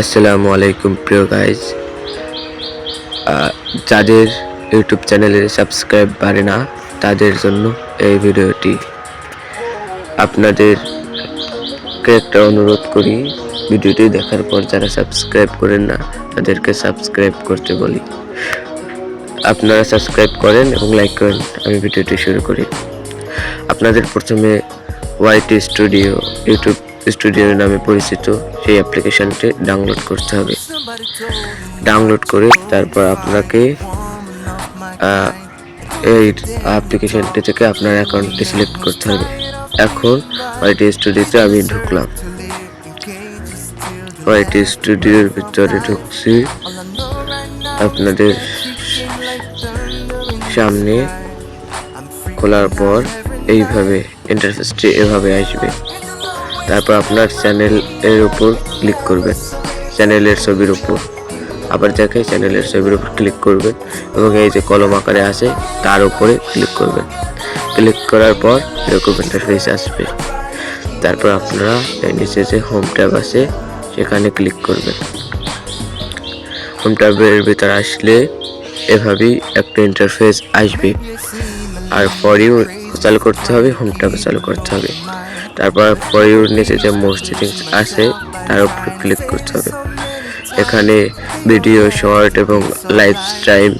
আসসালামু আলাইকুম, প্রিয় গাইজ যাদের ইউটিউব চ্যানেলে সাবস্ক্রাইব পারে না, তাদের জন্য এই ভিডিওটি আপনাদেরকে একটা অনুরোধ করি, ভিডিওটি দেখার পর যারা সাবস্ক্রাইব করেন না, তাদেরকে সাবস্ক্রাইব করতে বলি। আপনারা সাবস্ক্রাইব করেন এবং লাইক করেন, আমি ভিডিওটি শুরু করি। আপনাদের প্রথমে ওয়াইটি স্টুডিও ইউটিউব স্টুডিও নামে পরিচিত সেই অ্যাপ্লিকেশনটি ডাউনলোড করতে হবে। ডাউনলোড করে তারপর আপনাকে এই অ্যাপ্লিকেশনটি থেকে আপনার অ্যাকাউন্টটি সিলেক্ট করতে হবে। এখন ওয়াইটি স্টুডিওতে আমি ঢুকলাম। ওয়াইটি স্টুডিওর ভিতরে ঢুকছি। আপনাদের সামনে খোলার পর এইভাবে ইন্টারফেসটি এভাবে আসবে। তারপর আপনার চ্যানেল এর উপর ক্লিক করবেন। চ্যানেলের ছবির উপর। আবার দেখে চ্যানেলের ছবির উপর ক্লিক করবেন এবং এই যে কলম আকারে আছে, তার উপরে ক্লিক করবেন। ক্লিক করার পর এরকম ইন্টারফেস আসবে। তারপর আপনারা এই নিচে যে হোম ট্যাব আছে, সেখানে ক্লিক করবেন। হোম ট্যাবের ভিতরে আসলে এভাবেই একটা ইন্টারফেস আসবে। আর ফর ইউ চালু করতে হবে হোম ট্যাবে চালু করতে হবে। তারপর ফর নিচে যে মোর সেটিংস আছে, তার উপরে ক্লিক করতে হবে। এখানে ভিডিও শর্ট এবং লাইভ টাইম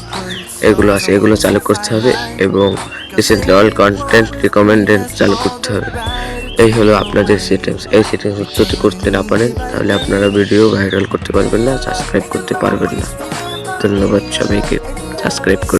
এগুলো আছে, এগুলো চালু করতে হবে এবং রিসেন্টলি অল কন্টেন্ট রিকমেন্ডেড চালু করতে হবে। এই হলো আপনাদের সেটিংস এই সেটিংস যদি করতে না পারেন, তাহলে আপনারা ভিডিও ভাইরাল করতে পারবেন না সাবস্ক্রাইব করতে পারবেন না। ধন্যবাদ সবাইকে। সাবস্ক্রাইব করে